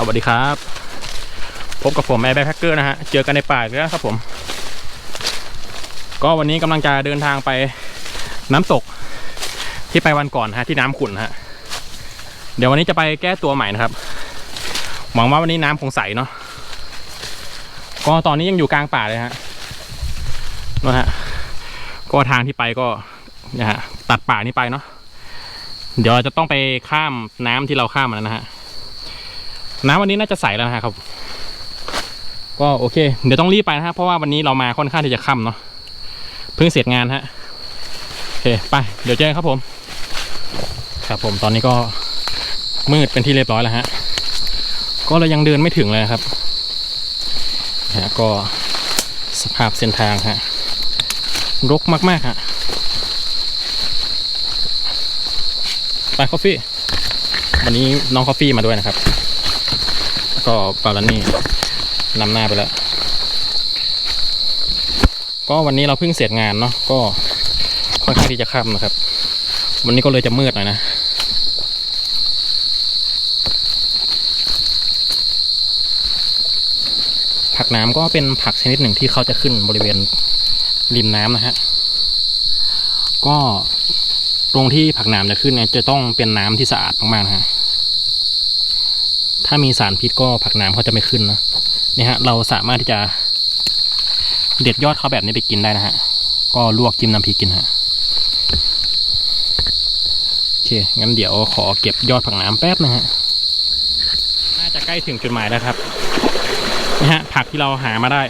สวัสดีครับ พบกับผมแอร์แบ็คแพคเกอร์นะฮะ เจอกันในป่าอีกแล้วครับผม ก็วันนี้กำลังจะเดินทางไปน้ำตกที่ไปวันก่อนฮะที่น้ำขุ่นฮะ เดี๋ยววันนี้จะไปแก้ตัวใหม่นะครับ หวังว่าวันนี้น้ำคงใสเนาะ ก็ตอนนี้ยังอยู่กลางป่าเลยฮะนะฮะ ก็ทางที่ไปก็เนี่ยฮะตัดป่านี้ไปเนาะ เดี๋ยวเราจะต้องไปข้ามน้ำที่เราข้ามมาแล้วนะฮะ น้ำวันนี้น่าจะใสแล้วนะฮะครับ ก็โอเค เดี๋ยวต้องรีบไปนะฮะเพราะว่าวันนี้เรามาค่อนข้างที่จะค่ำเนาะเพิ่งเสร็จงานฮะโอเคไปเดี๋ยวเจอครับผม ครับผมตอนนี้ก็มืดเป็นที่เรียบร้อยแล้วฮะก็เรายังเดินไม่ถึงเลยครับฮะก็สภาพเส้นทางฮะรกมากๆฮะไปคอฟฟี่วันนี้น้องคอฟฟี่มาด้วยนะครับ ก็ปาลานี่นำหน้าไปแล้ว ก็วันนี้เราเพิ่งเสร็จงานเนาะก็ค่อนข้างที่จะค่ำนะครับ วันนี้ก็เลยจะมืดหน่อยนะผักน้ำก็เป็นผักชนิดหนึ่งที่เขาจะขึ้นบริเวณริมน้ำนะฮะ ก็ตรงที่ผักน้ำจะขึ้นเนี่ยจะต้องเป็นน้ำที่สะอาดมากๆนะฮะ ถ้ามีสารพิษก็ผักน้ำเขาจะไม่ขึ้นนะนี่ฮะ เราสามารถที่จะ เด็ดยอดเขาแบบนี้ไปกินได้นะฮะ ก็ลวกจิ้มน้ำพริกกินฮะโอเค งั้นเดี๋ยวขอเก็บยอดผักน้ำแป๊บนึงฮะ น่าจะใกล้ถึงจุดหมายแล้วครับนี่ฮะ ผักที่เราหามาได้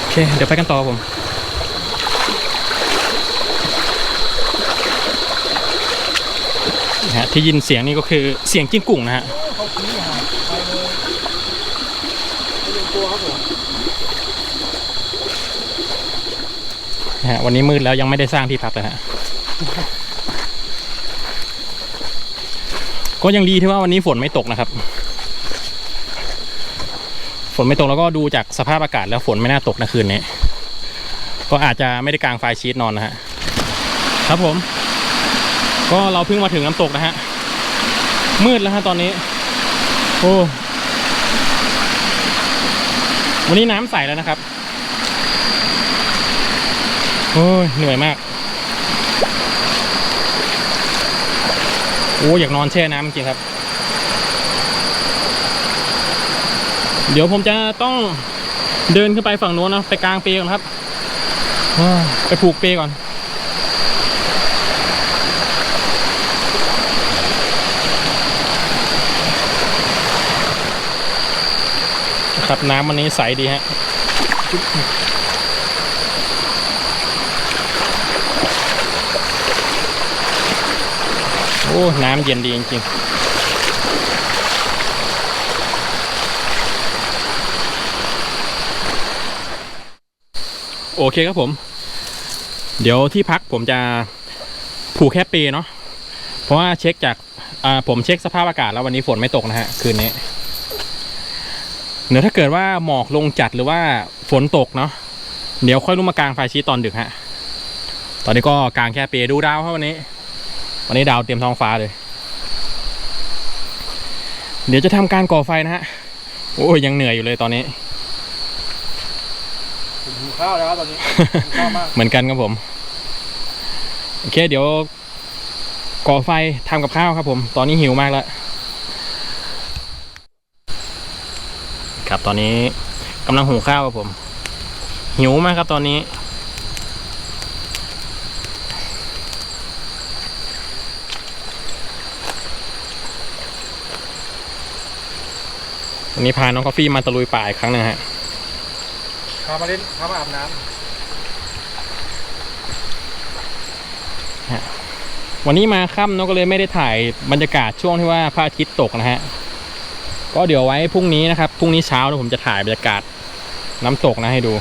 โอเคเดี๋ยวไปกันต่อผม นะฮะที่ยินเสียงนี่ก็คือเสียงจิ้งกุ่งนะฮะวันะฮะวันนี้มืดแล้วยังไม่ได้สร้างที่พักเลยฮะก็ยังดีที่ว่าวันนี้ฝนไม่ตกนะครับ ฝนไม่ตกแล้วก็ดูจากสภาพอากาศแล้วฝนไม่น่าตกนะคืนนี้ ก็อาจจะไม่ได้กางไฟชีตนอนนะฮะ ครับผม ก็เราเพิ่งมาถึงน้ำตกนะฮะ มืดแล้วฮะตอนนี้ โอ้วันนี้น้ำใสแล้วนะครับ โอ้ย เหนื่อยมาก โอ้อยากนอนแช่น้ำจริงครับ เดี๋ยวผมจะต้องเดินขึ้นไปฝั่งโน้นนะ ไปกลางเปลก่อนครับ ไปผูกเปลก่อน ครับน้ำวันนี้ใสดีฮะโอ้น้ำเย็นดีจริงๆโอเคครับผม เดี๋ยวที่พักผมจะผูกแค่ปีเนาะเพราะว่าเช็คจากอ่าผมเช็คสภาพอากาศแล้ววันนี้ฝนไม่ตกนะฮะ คืนนี้ เดี๋ยวถ้าเกิดว่าหมอกลงจัดหรือว่าฝนตกเนาะเดี๋ยวค่อยลุกมากางไฟชีตตอนดึกฮะ ตอนนี้ก็กางแค่เปดูดาวครับวันนี้ วันนี้ดาวเตรียมท้องฟ้าเลย เดี๋ยวจะทำการก่อไฟนะฮะ โอ้ยยังเหนื่อยอยู่เลยตอนนี้ผมหิวข้าวแล้วครับตอนนี้หิวข้าวมากเหมือนกันครับผม โอเคเดี๋ยวก่อไฟทำกับข้าวครับผม ตอนนี้หิวมากแล้ว ครับ ตอนนี้กำลังหุงข้าวครับผม หิวมากครับตอนนี้ วันนี้พาน้องกาแฟมาตะลุยป่าอีกครั้งหนึงฮะพามาเล่นพามาอาบน้วันนี้มาค่ำเนอะก็เลยไม่ได้ถ่ายบรรยากาศช่วงที่ว่าพระอาทิตย์ตกนะฮะ ก็เดี๋ยวไว้พรุ่งนี้นะครับพรุ่งนี้เช้าเดี๋ยวผมจะถ่ายบรรยากาศน้ำตกนะให้ดูำ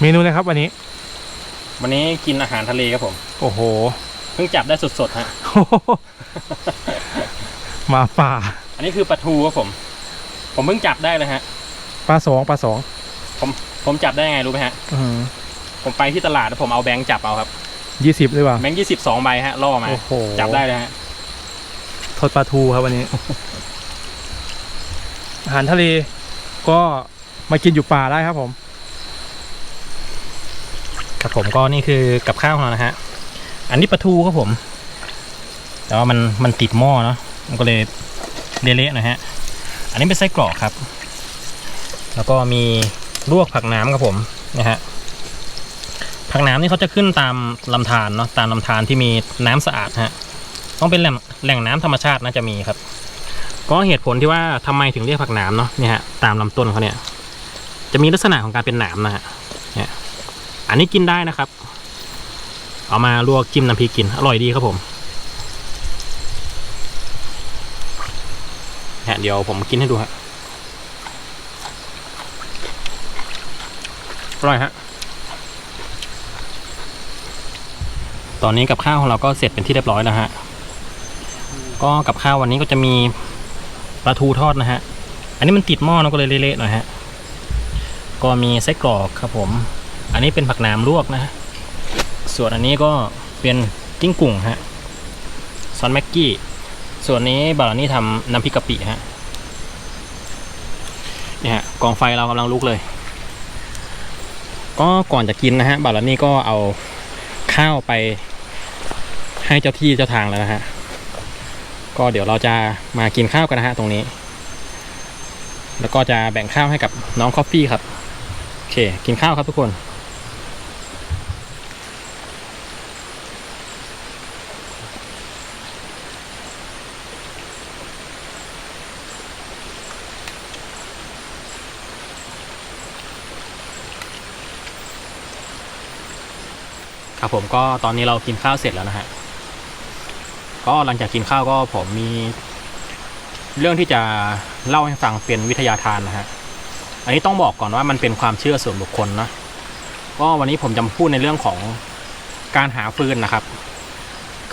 เมนูอะไรครับวันนี้ วันนี้กินอาหารทะเลครับผม โอ้โห เพิ่งจับได้สดๆฮะโอ้โหหมาป่า อันนี้คือปลาทูครับผม ผมเพิ่งจับได้เลยฮะ ปลาสองปลาสองผมจับได้ไงรู้ไหมฮะ ผมไปที่ตลาดแล้วผมเอาแบงค์จับเอาครับยี่สิบเลยว่ะแบงค์ยี่สิบสองใบฮะล่อมา โอ้โหจับได้เลยฮะทอดปลาทูครับวันนี้ อาหารทะเลก็มากินอยู่ป่าได้ครับผม ครับผมก็นี่คือกับข้าวของเรานะฮะ อันนี้ปลาทูครับผม แต่ว่ามันมันติดหม้อเนาะมันก็เลยเละๆหนะฮะ อันนี้เป็นไส้กรอกครับ แล้วก็มีลวกผักน้ำครับผมนะฮะผักน้ำนี่เขาจะขึ้นตามลำธารเนาะตามลำธารที่มีน้ำสะอาดฮะต้องเป็นแหล่งแหล่งน้ำธรรมชาติน่าจะมีครับ ก็เหตุผลที่ว่าทำไมถึงเรียกผักน้ำเนาะเนี่ยฮะตามลำต้นเขาเนี่ยจะมีลักษณะของการเป็นหนามนะฮะเนี่ยอันนี้กินได้นะครับ เอามาลวกจิ้มน้ำพริกกิน อร่อยดีครับผมฮะเดี๋ยวผมกินให้ดูฮะ ร่อยฮะ ตอนนี้กับข้าวของเราก็เสร็จเป็นที่เรียบร้อยแล้วฮะ ก็กับข้าววันนี้ก็จะมีปลาทูทอดนะฮะ อันนี้มันติดหม้อนะก็เลยเละๆหน่อยฮะ ก็มีไส้กรอกครับผม อันนี้เป็นผักหนามลวกนะฮะส่วนอันนี้ก็เป็นกิ้งกุ่งฮะซอสแม็กกี้ ส่วนนี้บารานี่ทำน้ำพริกกะปิฮะเนี่ยฮะกองไฟเรากำลังลุกเลย ก็ก่อนจะกินนะฮะบารานี่ก็เอาข้าวไปให้เจ้าที่เจ้าทางแล้วนะฮะ ก็เดี๋ยวเราจะมากินข้าวกันนะฮะตรงนี้ แล้วก็จะแบ่งข้าวให้กับน้องคอฟฟี่ครับ โอเค กินข้าวครับทุกคน ครับผมก็ตอนนี้เรากินข้าวเสร็จแล้วนะฮะก็หลังจากกินข้าวก็ผมมี เรื่องที่จะเล่าให้ฟังเป็นวิทยาทานนะฮะอันนี้ต้องบอกก่อนว่ามันเป็นความเชื่อส่วนบุคคลนะก็วันนี้ผมจะพูดในเรื่องของการหาฟืนนะครับ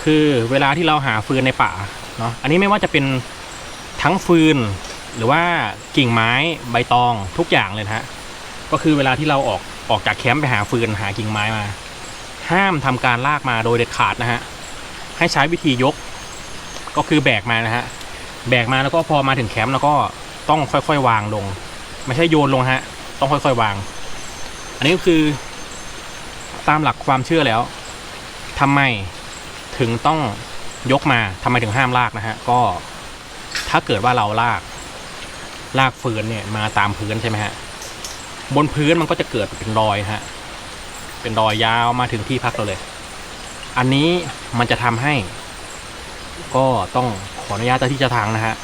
คือเวลาที่เราหาฟืนในป่าเนาะอันนี้ไม่ว่าจะเป็นทั้งฟืน หรือว่ากิ่งไม้ใบตองทุกอย่างเลยนะฮะก็คือเวลาที่เราออกออกจากแคมป์ไปหาฟืนหากิ่งไม้มา ห้ามทำการลากมาโดยเด็ดขาดนะฮะ ให้ใช้วิธียก ก็คือแบกมานะฮะ แบกมาแล้วก็พอมาถึงแคมป์แล้วก็ต้องค่อยๆ วางลง ไม่ใช่โยนลงฮะ ต้องค่อยๆ วาง อันนี้ก็คือ ตามหลักความเชื่อแล้วทำไมถึงต้องยกมาทำไมถึงห้ามลากนะฮะ ก็ถ้าเกิดว่าเราลาก ลากฟืนเนี่ยมาตามพื้นใช่ไหมฮะ บนพื้นมันก็จะเกิดเป็นรอยฮะ เป็นรอยยาวมาถึงที่พักเราเลย อันนี้มันจะทำให้ ก็ต้องขออนุญาตเจ้าที่เจ้าทางนะฮะ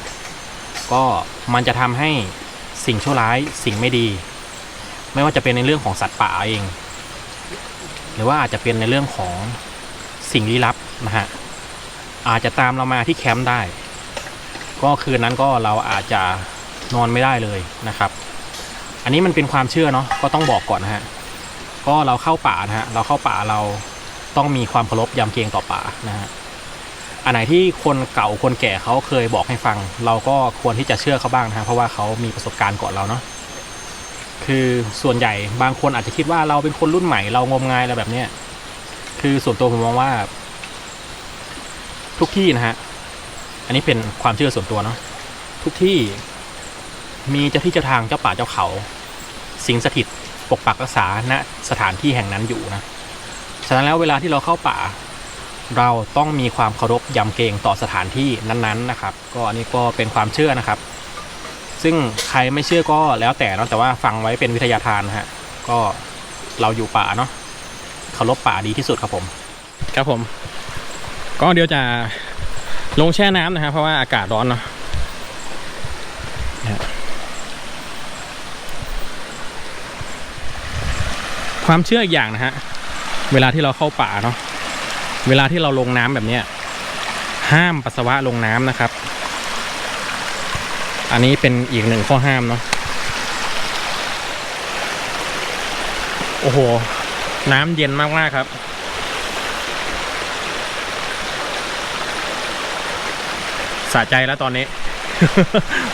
ก็มันจะทำให้สิ่งชั่วร้ายสิ่งไม่ดี ไม่ว่าจะเป็นในเรื่องของสัตว์ป่าเอง หรือว่าอาจจะเป็นในเรื่องของสิ่งลี้ลับนะฮะอาจจะตามเรามาที่แคมป์ได้ ก็คืนนั้นก็เราอาจจะนอนไม่ได้เลยนะครับ อันนี้มันเป็นความเชื่อเนาะก็ต้องบอกก่อนนะฮะ ก็เราเข้าป่านะฮะเราเข้าป่าเราต้องมีความเคารพยำเกรงต่อป่านะฮะอันไหนที่คนเก่าคนแก่เขาเคยบอกให้ฟัง เราก็ควรที่จะเชื่อเขาบ้างนะฮะเพราะว่าเขามีประสบการณ์ก่อนเราเนาะคือส่วนใหญ่บางคนอาจจะคิดว่าเราเป็นคนรุ่นใหม่เรางมงายอะไรแบบเนี้ยคือส่วนตัวผมมองว่า ทุกที่นะฮะอันนี้เป็นความเชื่อส่วนตัวเนาะทุกที่มีเจ้าที่เจ้าทางเจ้าป่าเจ้าเขา สิงสถิต ปกปักรักษาณสถานที่แห่งนั้นอยู่นะฉะนั้นแล้วเวลาที่เราเข้าป่า เราต้องมีความเคารพยำเกรงต่อสถานที่นั้นๆนะครับ ก็อันนี้ก็เป็นความเชื่อนะครับ ซึ่งใครไม่เชื่อก็แล้วแต่เนาะแต่ว่าฟังไว้เป็นวิทยาทานนะฮะก็เราอยู่ป่าเนาะเคารพป่าดีที่สุดครับผม ครับผม ก็เดี๋ยวจะลงแช่น้ำนะครับเพราะว่าอากาศร้อนเนาะ ความเชื่ออีกอย่างนะฮะ เวลาที่เราเข้าป่าเนาะ เวลาที่เราลงน้ำแบบเนี้ย ห้ามปัสสาวะลงน้ำนะครับ อันนี้เป็นอีกหนึ่งข้อห้ามเนาะ โอ้โห น้ำเย็นมากๆครับ สะใจแล้วตอนนี้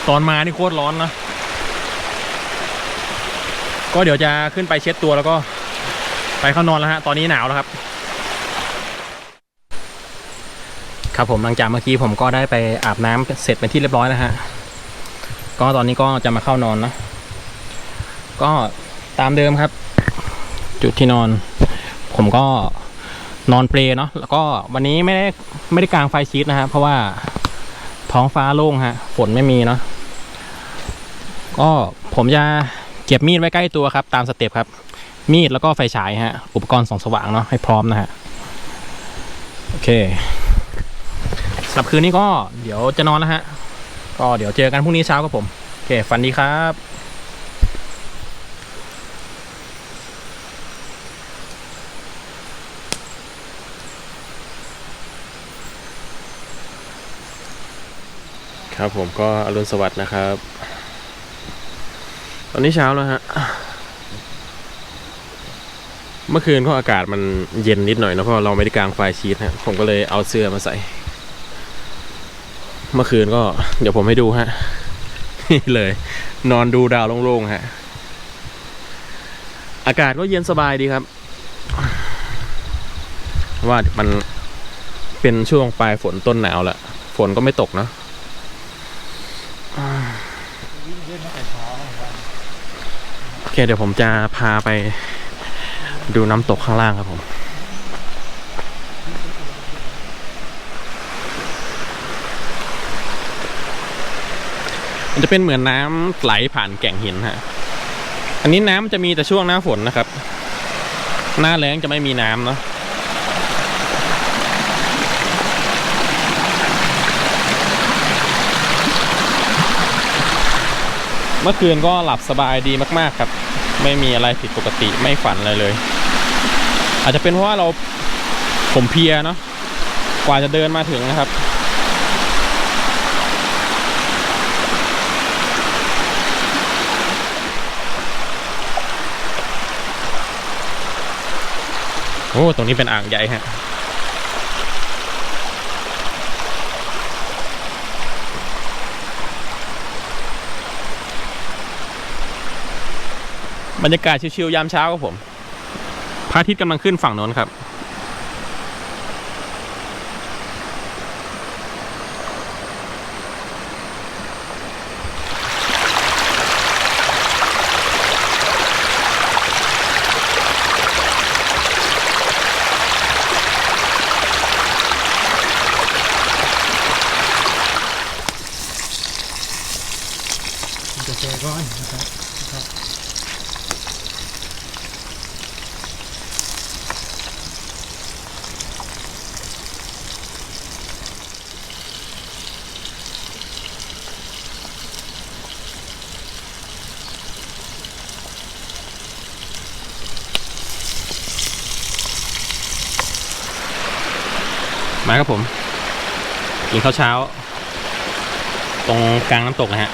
ตอนมานี่โคตรร้อนนะก็เดี๋ยวจะขึ้นไปเช็ดตัวแล้วก็ ไปเข้านอนแล้วฮะ ตอนนี้หนาวแล้วครับ ครับผมหลังจากเมื่อกี้ผมก็ได้ไปอาบน้ำเสร็จเป็นที่เรียบร้อยแล้วฮะ ก็ตอนนี้ก็จะมาเข้านอนนะ ก็ตามเดิมครับ จุดที่นอน ผมก็นอนเปลเนาะ แล้วก็วันนี้ไม่ได้ไม่ได้กางไฟชีตนะฮะ เพราะว่าท้องฟ้าโล่งฮะ ฝนไม่มีเนาะ ก็ผมจะเก็บมีดไว้ใกล้ตัวครับ ตามสเต็ปครับ มีดแล้วก็ไฟฉายฮะ อุปกรณ์ส่องสว่างเนาะให้พร้อมนะฮะ โอเคสำหรับคืนนี้ก็เดี๋ยวจะนอนแล้วฮะ ก็เดี๋ยวเจอกันพรุ่งนี้เช้าครับผม โอเคฝันดีครับครับผมก็อรุณสวัสดิ์นะครับ ตอนนี้เช้าแล้วฮะ เมื่อคืนก็อากาศมันเย็นนิดหน่อยนะเพราะเราไม่ได้กางไฟชีตฮะผมก็เลยเอาเสื้อมาใส่ เมื่อคืนก็เดี๋ยวผมให้ดูฮะนี่เลย นอนดูดาวโล่งๆฮะ อากาศก็เย็นสบายดีครับ ว่ามันเป็นช่วงปลายฝนต้นหนาวแหละฝนก็ไม่ตกเนาะโอเคเดี๋ยวผมจะพาไป ดูน้ำตกข้างล่างครับผม มันจะเป็นเหมือนน้ำไหลผ่านแก่งหินฮะ อันนี้น้ำจะมีแต่ช่วงหน้าฝนนะครับ หน้าแล้งจะไม่มีน้ำเนาะเมื่อคืนก็หลับสบายดีมาก ๆ ครับ ไม่มีอะไรผิดปกติไม่ฝันอะไรเลย อาจจะเป็นเพราะว่าเราผมเพียเนาะกว่าจะเดินมาถึงนะครับ โอ้ ตรงนี้เป็นอ่างใหญ่ฮะบรรยากาศชิวๆยามเช้าครับผม ระอาทิตย์กำลังขึ้นฝั่งโน้นครับ กินกาแฟก่อนนะครับนะครับ มาครับผม กินข้าวเช้า ตรงกลางน้ำตกนะฮะ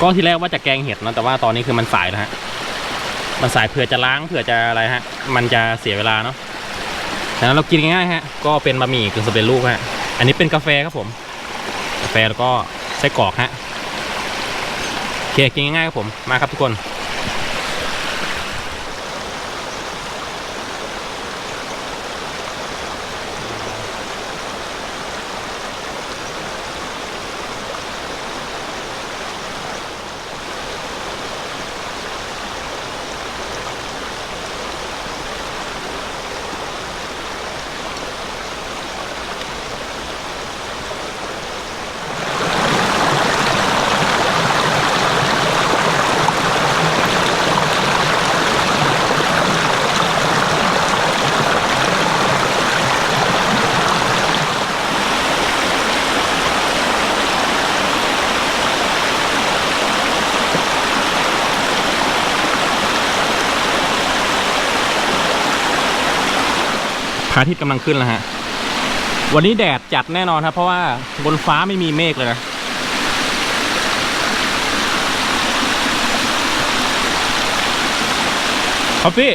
ก็ที่แรกว่าจะแกงเห็ดนะแต่ว่าตอนนี้คือมันสายแล้วฮะมันสายเผื่อจะล้างเผื่อจะอะไรฮะ มันจะเสียเวลาเนาะดังนั้นเรากินง่ายๆฮะ ก็เป็นบะหมี่กึ่งสำเร็จรูปฮะ อันนี้เป็นกาแฟครับผม กาแฟแล้วก็ไส้กรอกฮะโอเคกินง่ายๆครับผม มาครับทุกคน อาทิตย์กำลังขึ้นแล้วฮะ วันนี้แดดจัดแน่นอนครับ เพราะว่าบนฟ้าไม่มีเมฆเลยนะคอฟฟี่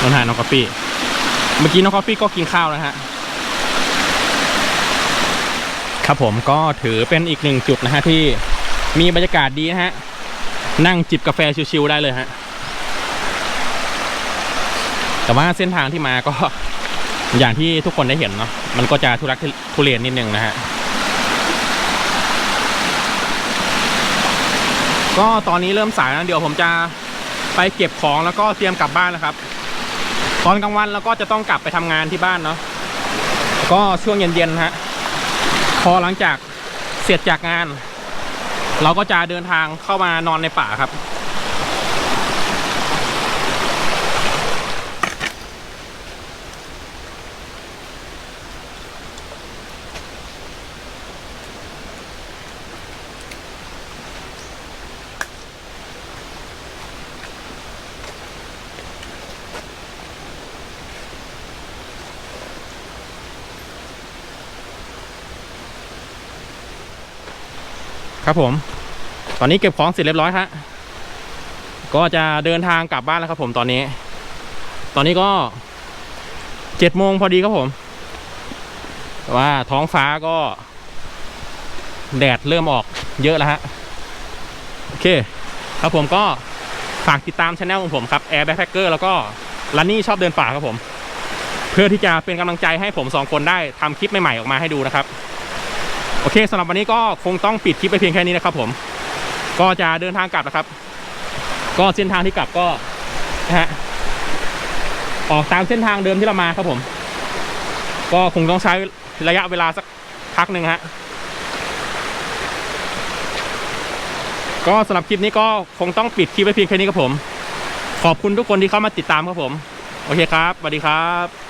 นนหาน้องคอฟฟี่ เมื่อกี้น้องคอฟฟี่ก็กินข้าวแล้วฮะ ครับผมก็ถือเป็นอีกหนึ่งจุดนะฮะที่มีบรรยากาศดีนะฮะ นั่งจิบกาแฟชิวๆได้เลยฮะ แต่ว่าเส้นทางที่มาก็อย่างที่ทุกคนได้เห็นเนาะมันก็จะทุรักทุเลนนิดนึงนะฮะก็ตอนนี้เริ่มสายแล้วเดี๋ยวผมจะไปเก็บของแล้วก็เตรียมกลับบ้านนะครับ ตอนกลางวันเราก็จะต้องกลับไปทำงานที่บ้านเนาะก็ช่วงเย็นๆฮะพอหลังจากเสร็จจากงาน เราก็จะเดินทางเข้ามานอนในป่าครับ ครับผม ตอนนี้เก็บของเสร็จเรียบร้อยฮะก็จะเดินทางกลับบ้านแล้วครับผมตอนนี้ ตอนนี้ก็เจ็ดโมงพอดีครับผมแต่ว่าท้องฟ้าก็ แดดเริ่มออกเยอะแล้วฮะ โอเค ครับผมก็ฝากติดตามช anel ของผมครับ Air Backpacker แล้วก็ลันนี่ชอบเดินป่าครับผม เพื่อที่จะเป็นกำลังใจให้ผมสองคนได้ทำคลิปใหม่ๆออกมาให้ดูนะครับ โอเคสำหรับวันนี้ก็คงต้องปิดคลิปไปเพียงแค่นี้นะครับผม ก็จะเดินทางกลับนะครับ ก็เส้นทางที่กลับก็นะฮะออกตามเส้นทางเดิมที่เรามาครับผม ก็คงต้องใช้ระยะเวลาสักพักหนึ่งฮะ ก็สำหรับคลิปนี้ก็คงต้องปิดคลิปไปเพียงแค่นี้ครับผม ขอบคุณทุกคนที่เข้ามาติดตามครับผม โอเคครับสวัสดีครับ